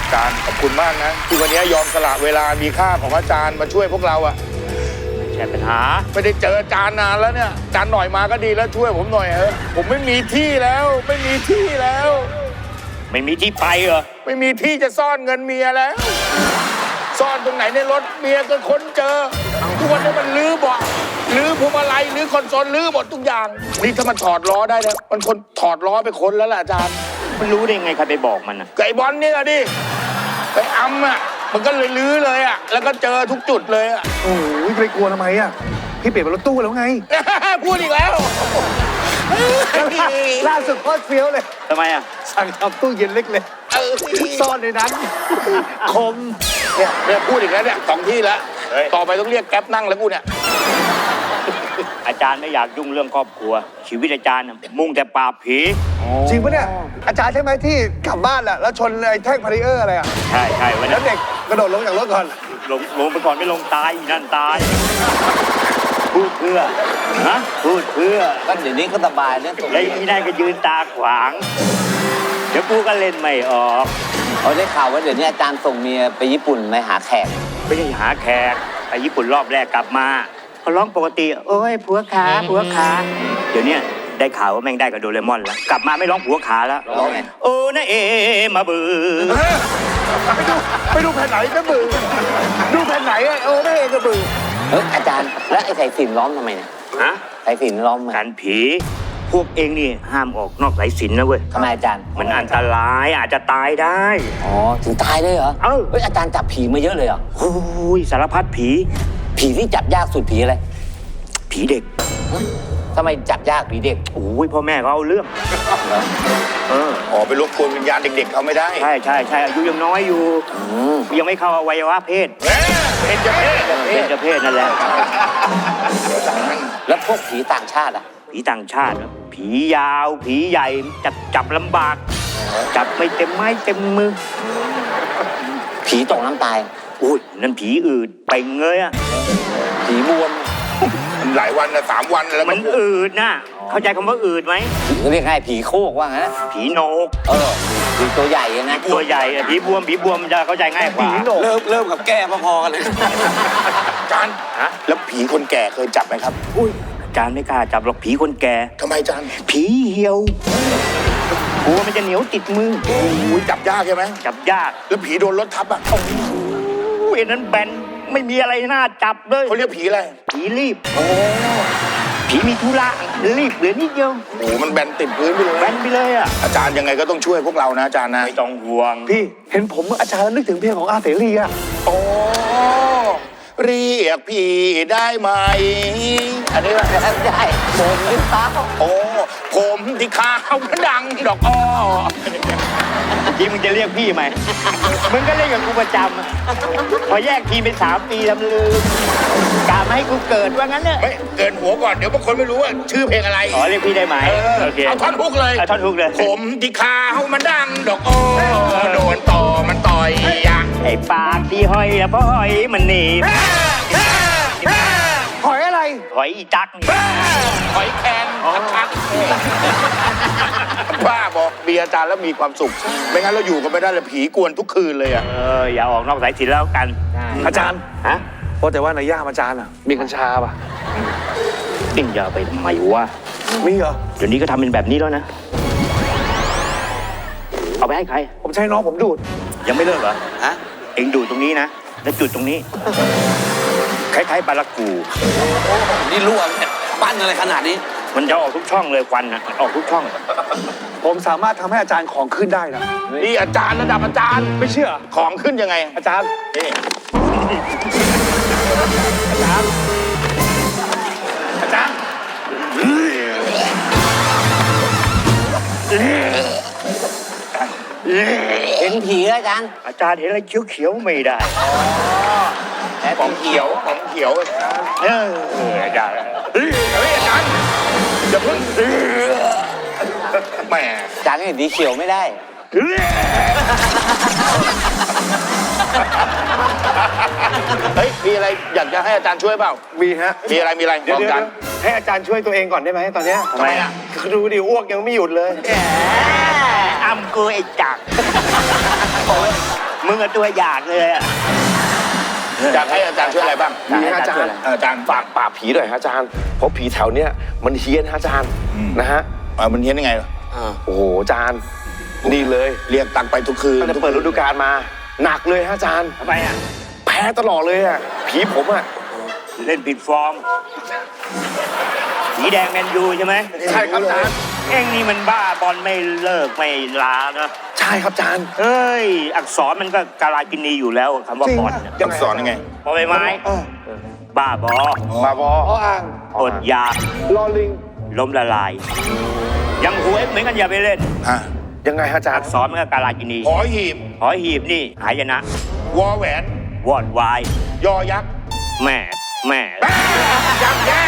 อาจารย์ขอบคุณมากนะที่วันนี้ยอมสละเวลามีค่าของอาจารย์มาช่วยพวกเราอะแค่ปัญหาไม่ได้เจออาจารย์นานแล้วเนี่ยอาจารย์หน่อยมาก็ดีแล้วช่วยผมหน่อยเถอะผมไม่มีที่แล้วไม่มีที่แล้ว ไม่มีที่ไปเหรอไม่มีที่จะซ่อนเงินเมียแล้ว ซ่อนตรงไหนในรถเมียก็ค้นเจอทุกวันนี้มันลื้อเบาะลื้อพวงมาลัยลื้อคอนโซลลื้อหมดทุกอย่างนี่ถ้ามันถอดล้อได้นะมันคนถอดล้อไปค้นแล้วล่ะอาจารย์ มันรู้ได้ไงใครไปบอกมันอะไก่บอลนี่อะดิไปอำอะมันก็เลยลื้อเลยอะแล้วก็เจอทุกจุดเลยอะ โอ้ยไปกลัวทำไมอะพี่เปลี่ยนเป็นรถตู้แล้วไง พูดอีกแล้วล่าสุดโคตรเฟี้ยวเลย ทำไมอะสั่งทำตู้เย็นเล็กเลย เออซ่อนในนั้น คม เนี่ยเนี่ยพูดอีกแล้วเนี่ยสองที่แล้วเฮ้ยต่อไปต้องเรียกแก๊ปนั่งแล้วกูเนี่ย อาจารย์ไม่อยากยุ่งเรื่องครอบครัว ชีวิตอาจารย์น่ะมุ่งแต่ปราบผีจริงปะเนี่ย อาจารย์ใช่ไหมที่กลับบ้านแหละแล้วชนไอ้แท่งพาริเออร์อะไรอะ ใช่ใช่วันแล้นั้วนเด็กกระโดดลงจากรถก่อน ลงลงไปก่อนไม่ลงตายอีนั่นตาย พูดเพื่อฮะพูดเพื่อ ก็เดี๋ยวนี้ก็สบายเรื่องตรงแล้วนี้อีนั่นก็ยืนตาขวาง เดี๋ยวกูก็เล่นไม่ออกเขาได้ข่าวว่าเดี๋ยวนี้อาจารย์ส่งเมียไปญี่ปุ่นไปหาแขกไม่ได้หาแขกไปญี่ปุ่นรอบแรกกลับมา เขาร้องปกติ โอ้ยผัวขาผัวขาเดี๋ยวเนี้ยได้ข่าวว่าแม่งได้กับโดเรมอนแล้ว กลับมาไม่ร้องผัวขาแล้วร้องไงโอ้นะเอมาบือไปดูแผ่นไหนก็บือดูแผ่นไหนอะเออไม่เองก็บือเฮ้ยอาจารย์แล้วไอ้สายสิญจนล้อมทำไมเนี่ยฮะสายสิญจนล้อมทำไมการผีพวกเองนี่ห้ามออกนอกสายสิญจนนะเว้ยทำไมอาจารย์ มันอันตรายอาจจะตายได้ อ๋อ ถึงตายเลยเหรอ เอ้าเฮ้ยอาจารย์จับผีมาเยอะเลยเหรอโอ้ยสารพัดผี ผีที่จับยากสุดผีอะไร ผีเด็กทำไมจับยากผีเด็ก โอ้ยพ่อแม่เขาเอาเรื่องเอออ๋อไปรบกวนวิญญาณเด็ก ๆ เขาไม่ได้ใช่ใช่ใช่อายุยังน้อยอยู่อืมยังไม่เข้าอวัยวะเพศแหมเป็นจะเพศเป็นจะเพศนั่นแหละ แล้วพวกผีต่างชาติอะ ผีต่างชาติอะผียาว ผีใหญ่จับจับลำบาก จับไม่เต็มไม้เต็มมือ ผีตกน้ำตาย อุ้ยนั่นผีอืดไปเงยอะผีบวมมันหลายวันนะสามวันแล้วมันอืดนะเข้าใจคำว่าอืดไหมผีเขาเรียกง่ายผีโคกว่างั้นนะผีโหนกเออผีตัวใหญ่อะนะตัวใหญ่อะผีบวมผีบวมจะเข้าใจง่ายกว่าเริ่มเริ่มกับแก้พอๆกันเลยอาจารย์ฮะแล้วผีคนแก่เคยจับไหมครับอุ้ยอาจารย์ไม่กล้าจับหรอกผีคนแก่ทำไมอาจารย์ผีเหี่ยวกลัวมันจะเหนียวติดมืออุ้ยจับยากใช่ไหมจับยากแล้วผีโดนรถทับอะอุ้ ยอันนั้นแบนไม่มีอะไรน่าจับเลยเขาเรียกผีอะไรผีรีบผีมีธุระรีบเหลือนิดเดียวโอ้โหมันแบนติดพื้นไปเลยแบนไปเลยอะอาจารย์ยังไงก็ต้องช่วยพวกเรานะอาจารย์นะไม่ต้องห่วงพี่เห็นผมอาจารย์นึกถึงเพลงของอาเสรีอะโอ้เรียกพี่ได้ไหม อันนี้ว่าได้ผมหรือเปล่าโอ้ผมที่ขาวกระดังดอกอ้อ จริงมึงจะเรียกพี่ไหม มึงก็เล่นกับกูประจำอะพอแยกทีมไปสามปีทำลืมกามาให้กูเกิดว่างั้นเนอะไม่เกินหัวก่อนเดี๋ยวบางคนไม่รู้ว่าชื่อเพลงอะไรอ๋อเรียกพี่ได้ไหมเออโอเคเอาท่อนฮุกเลย เอาท่อนฮุกเลย ผมที่ขาวมันดังดอกอ้อโดนต่อมันต่อยอะไอ้ปากที่ห้อยแล้วพ่อหอยมันหนีบ หอยอะไร หอยอีจักนี่หอยแคนคักๆป้าบอกเบียร์อาจารย์แล้วมีความสุข ไม่งั้นเราอยู่กันไม่ได้เลยผีกวนทุกคืนเลยอะเอออย่าออกนอกสายสินแล้วกัน อาจารย์ฮะว่าแต่ว่าในย่ามอาจารย์อะ มีกัญชาป่ะเอ็งอย่าไปทำไมวะมีเหรอเดี๋ยวนี้ก็ทำเป็นแบบนี้แล้วนะ เอาไปให้ใคร ผมใช้น้องผมดูด ยังไม่เลิกเหรอ ฮะ เอ็งดูตรงนี้นะ แล้วจุดตรงนี้ คล้ายๆปลาละกูนี่รั่วเนี่ยปั้นอะไรขนาดนี้ มันจะออกทุกช่องเลยควันนะออกทุกช่อง ผมสามารถทำให้อาจารย์ของขึ้นได้นะ นี่อาจารย์ระดับอาจารย์ไม่เชื่อ ของขึ้นยังไงอาจารย์นี่อาจารย์เห็นผีแล้วอาจารย์ อาจารย์เห็นอะไรเขียวๆไม่ได้ ของเขียวของเขียวเอออาจารย์เฮ้ยอาจารย์อย่าเพิ่งแหมอาจารย์เห็นสีเขียวไม่ได้เฮ้ยมีอะไรอยากจะให้อาจารย์ช่วยเปล่า มีฮะ มีอะไรมีอะไรเดี๋ยวอกเดี๋ยวอาจารย์ให้อาจารย์ช่วยตัวเองก่อนได้ไหมตอนเนี้ยทำไมอะดูดิอ้วกยังไม่หยุดเลยอ้ำกูไอ้จักรโอ๊ยมึงอะตัวอยากเลยอะ อยากให้อาจารย์ช่วยอะไรบ้างมีฮะอาจารย์เอออาจารย์ฝากปราบผีหน่อยฮะอาจารย์เพราะผีแถวเนี้ยมันเฮี้ยนฮะอาจารย์นะฮะเออมันเฮี้ยนยังไงเหรอโอ้โหอาจารย์นี่เลยเรียกตังค์ไปทุกคืนตั้งแต่เปิดฤดูกาลมา หนักเลยฮะอาจารย์ทำไมอะแพ้ตลอดเลยอะผีผมอะเล่นผิดฟอร์มสีแดงแมนยูใช่ไหมใช่ครับอาจารย์ เอ็งนี่มันบ้าบอลไม่เลิกไม่ลาเนอะใช่ครับอาจารย์เอ้ย อักษรมันก็กาลากินีอยู่แล้วคำว่าบอลเนี่ยอักษรยังไงบอใบไม้บ้าบอมาบออดอยากลอลิงล้มละลาย ยังหูเอ็กเหมือนกันอย่าไปเล่นอะยังไงฮะอาจารอัย์กษรมันก็กาลากินีหอหีบ หอยหีบนี่หายนะ วอแหวน วอดวาย ยอยักษ์ แม่ แม่ยักษ์แย่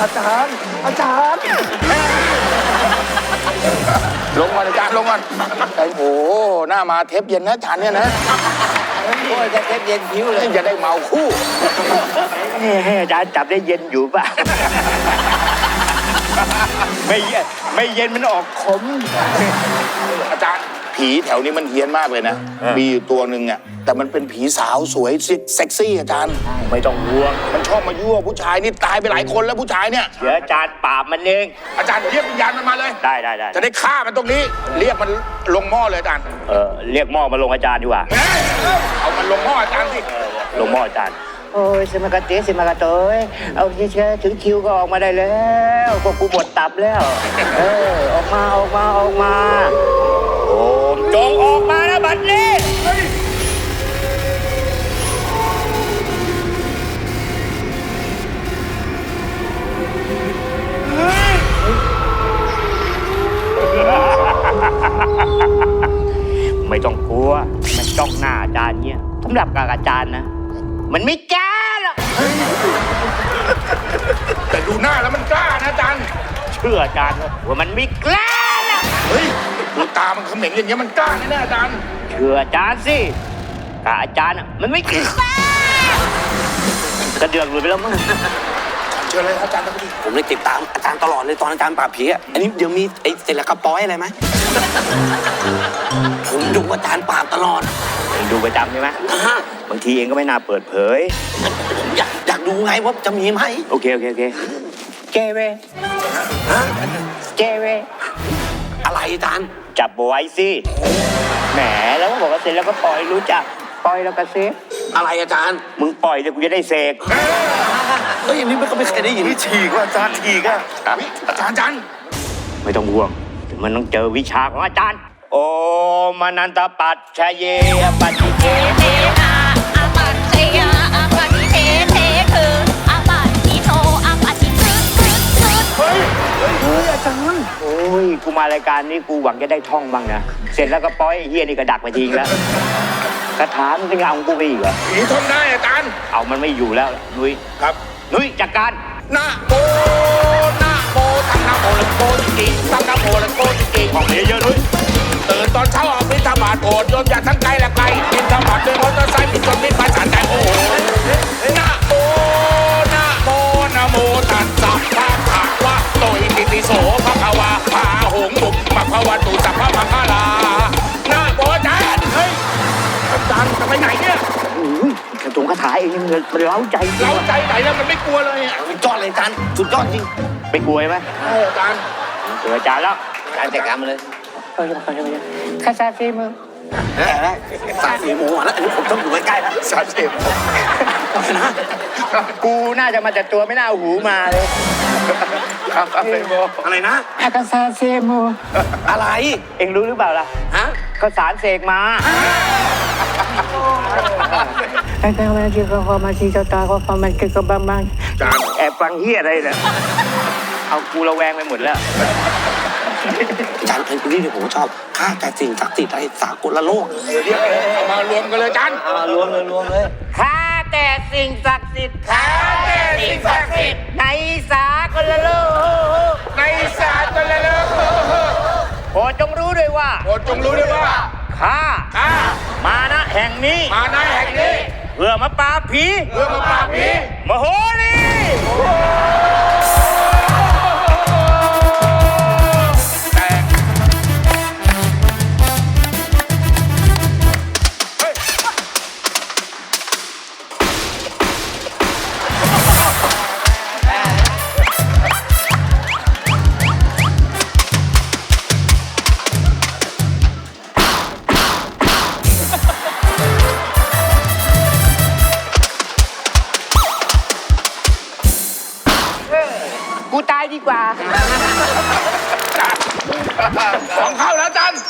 อาจารย์ อาจารย์ ลงก่อนอาจารย์ลงก่อนไอ้โหหน้ามาเทปเย็นนะอาจารย์เนี่ยนะโอ้ยจะเทปเย็นผิวเลยจะได้เมาคู่ให้อาจารย์จับได้เย็นอยู่ป่ะไม่เย็นไม่เย็นมันออกขมอาจารย์ ผีแถวนี้มันเฮี้ยนมากเลยนะ มีอยู่ตัวหนึ่งอะแต่มันเป็นผีสาวสวยเซ็กซี่อาจารย์ ไม่ต้องห่วง มันชอบมายั่วผู้ชายนี่ตายไปหลายคนแล้วผู้ชายเนี่ยเดี๋ยวอาจารย์ปราบมันเอง อาจารย์เรียกวิญญาณมันมาเลย ได้ได้ได้จะได้ฆ่ามันตรงนี้ เรียกมันลงหม้อเลยอาจารย์ เออเรียกหม้อมาลงอาจารย์ดีกว่า เอ้ยเอามันลงหม้ออาจารย์สิลงหม้ออาจารย์โอ้ยสมากาเตสมากาโตยเอาเชื่อถึงคิวก็ออกมาได้แล้วพวกกูหมดตับแล้ว เออออกมาออกมาออกมาโอ้ จงออกมานะบัดนี้ไม่ต้องกลัวมันจ้องหน้าอาจารย์เนี่ยสำหรับกับอาจารย์นะ มันไม่กล้าหรอกแต่ดูหน้าแล้วมันกล้านะอาจารย์ เชื่ออาจารย์ว่ามันไม่กล้าหรอก เฮ้ย ดูตามันเขม็งอย่างเงี้ยมันกล้าแน่ๆอาจารย์เชื่ออาจารย์สิกับอาจารย์อะมันไม่กล้ากระเดือกหลุดไปแล้วมั้งเชิญเลยครับอาจารย์ครับพี่ผมเลยติดตามอาจารย์ตลอดเลยตอนอาจารย์ปราบผีอะอันนี้เดี๋ยวมีไอ้เสร็จแล้วกระป้อยอะไรไหมผมดูอาจารย์ปราบตลอดเองดูประจำใช่ไหมอ่าบางทีเองก็ไม่น่าเปิดเผย ผมอยากอยากดูไงว่าจะมีไหมโอเค โอเค โอเคเจเวฮะเจเวอะไรอาจารย์ จับเอาไว้สิ แหมแล้วก็บอกว่าเสร็จแล้วก็ปล่อยรู้จัก ปล่อยแล้วก็เซฟอะไรอาจารย์มึงปล่อยเดี๋ยวกูจะได้เสกเอ้ยอันนี้มันก็ไม่เคยได้ยินนี่ฉีกว่าอาจารย์ฉีกอะอาจารย์อาจารย์ไม่ต้องห่วงถึงมันต้องเจอวิชาของอาจารย์ โอมานันตปัจชยเยปัจจิเกเท ยกูมารายการนี้กูหวังจะได้ท่องบ้างนะ เสร็จแล้วก็ปล่อยไอ้เฮียนี่ก็ดักไปทิ้งแล้วกระถามนจะเอาของกูไปอีกเหรอ ผีทนได้อาจารย์เอามันไม่อยู่แล้วนุ้ยครับนุ้ยจัดการ นะโมนะโมตั้งนะโมแล้วโมจริงๆตั้งนะโมแล้วโมจริงๆของเยอะๆนุ้ยตื่นตอนเช้าออกบิณฑบาตโอดโยมอย่าทั้งไกลและไกลบิณฑบาตด้วยมอเตอร์ไซค์ผิดจนมิตรประสานใจโอ้โหนะโมนะ ระตรงคาถาเองมันเล้าใจจริงเราว่ะใจไหนแล้วมันไม่กลัวเลยอะสุดยอดเลยอาจารย์สุดยอดจริงไปกลัวไหมใช่อาจารย์เจออาจารย์แล้วอาจารย์จัดการมาเลยคาซาเซมือสาสีหมูอะแล้วอันนี้ผมต้องอยู่ใกล้ๆแล้วสามสิบกูน่าจะมาจากตัวไม่น่าหูมาเลยอาเซโมอะไรนะอากาซาเซมืออะไร เอ็งรู้หรือเปล่าล่ะฮะก็สารเสกมา ไอ้แปลว่าที่เขาพอมาที่เจ้าตาเขาพอมันคือกบางบางอาจารย์แอบฟังเฮียอะไรเนี่ยเอากูระแวงไปหมดแล้ว อาจารย์เป็นคนที่ผมชอบข้าแต่สิ่งศักดิ์สิทธิ์อะไรสากลโลกเรียกเอามารวมกันเลยอาจารย์ เอารวมเลยรวมเลย ข้าแต่สิ่งศักดิ์สิทธิ์ข้าแต่สิ่งศักดิ์สิทธิ์ ในสากลโลกในศาสตร์กันเลยเลยโปรดจงรู้ด้วยว่า โปรดจงรู้ด้วยว่า ข้าข้า มานะแห่งนี้ มาในแห่งนี้เพื่อมาปราบผี เพื่อมาปราบผีมโหรี กูตายดีกว่าของเข้าแล้วอาจารย์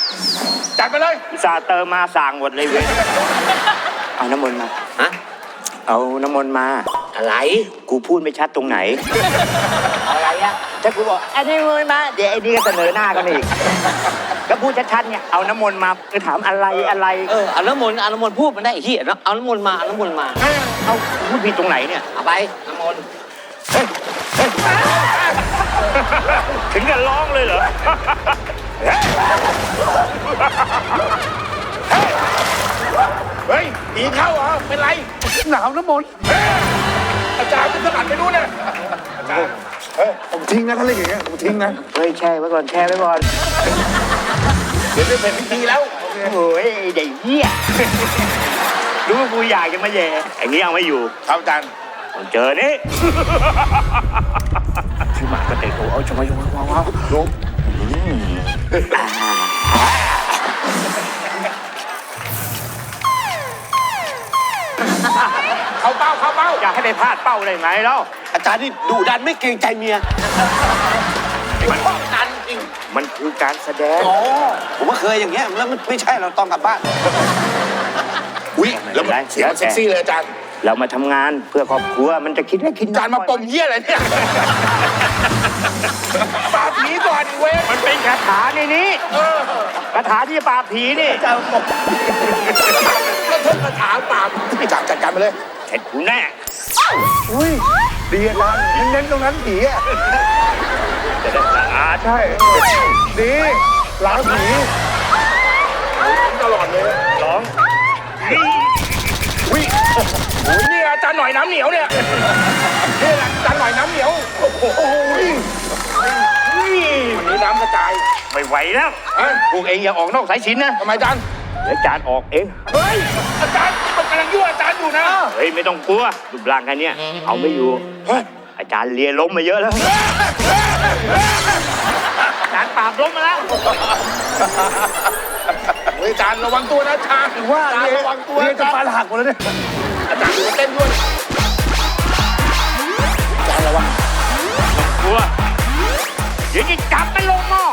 จัดไปเลยอุตส่าห์เติมมาสั่งหมดเลยเว้ยเอาน้ำมนต์มา ฮะ เอาน้ำมนต์มา อะไร กูพูดไม่ชัดตรงไหน อะไรอะถ้ากูบอกอันนี้มนต์มาเดี๋ยวไอ้นี่ก็เสนอหน้ากันอีกก็พูดชัดๆเนี่ยเอาน้ำมนต์มาคือถามอะไรอะไรเออเอาน้ำมนต์เอาน้ำมนต์พูดมันได้ไอ้เหี้ยเนอะเอาน้ำมนต์มาเอาน้ำมนต์มา เอาพูดผิดตรงไหนเนี่ย เอาไปน้ำมนต์ ถึงกับร้องเลยเหรอ เฮ้ยผีเข้าเหรอเป็นไร หนาวน้ำมนต์อาจารย์เป็นสลัดไปดูเนี่ยอาจารย์ผมทิ้งนะถ้าเล่นอย่างเงี้ยผมทิ้งนะ เฮ้ยแช่ไว้ก่อนแช่ไว้ก่อน เดี๋ยวจะเป็นพิธีแล้ว โอ้ยไอ้เด็กเหี้ยรู้ว่ากูอยากจะมาแย่ไอ้นี้เอาไม่อยู่ ครับอาจารย์ เจอนี่ชื่อหมากระเตะโเอาชมายว้าวว้าวดูเข้าเป้าเข้าเป้าอยากให้ไปพลาดเป้าเลยไหมแล้วอาจารย์นี่ดุดันไม่เกรงใจเมียมันป้องกันจริงมันคือการแสดง อ๋อผมว่าเคยอย่างเงี้ยแล้วมันไม่ใช่เราต้องกลับบ้านอุ้ยแล้วมันเสียงมันเซ็กซี่เลยอาจารย์ เรามาทำงานเพื่อครอบครัวมันจะคิดได้คิดอาจารย์มาปมเยี่ยอะไรเนี่ยปราบผีก่อนอีเว้ยมันเป็นคาถาในนี้คาถาที่จะปราบผีนี่อาจารย์ปมแล้วเพิ่งมาถามปราบอาจารย์จัดการไปเลย เสร็จกูแน่อุ้ยดีอาจารย์เน้นๆตรงนั้นผีอะจะได้สะอาดใช่ดีล้างผีตลอดเลยร้องนี่ อุ้ยโอ้ยนี่อาจารย์หน่อยน้ำเหนียวเนี่ยนี่แหละอาจารย์หน่อยน้ำเหนียว โอ้โหวันนี้น้ำกระจายไม่ไหวแล้วเอ้ยพวกเองอย่าออกนอกสายสินนะทำไมอาจารย์ เดี๋ยวจานออกเอง เฮ้ย อาจารย์มันกำลังยั่วอาจารย์อยู่นะ เฮ้ยไม่ต้องกลัวรูปร่างแค่เนี้ยเอาไม่อยู่ เฮ้ย อาจารย์เลียล้มมาเยอะแล้ว อาจารย์ปราบล้มมาแล้ว เฮ้ยอาจารย์ระวังตัวนะอาจารย์ว่าอาจารเรีย์ยระวังตัวเรียอาจะจารฟันย์หักหมดแล้วเนี่ย อาจารย์เต้นด้วยอาจารย์ระวังกลัวเดี๋ยวจะจับมันลงหม้อ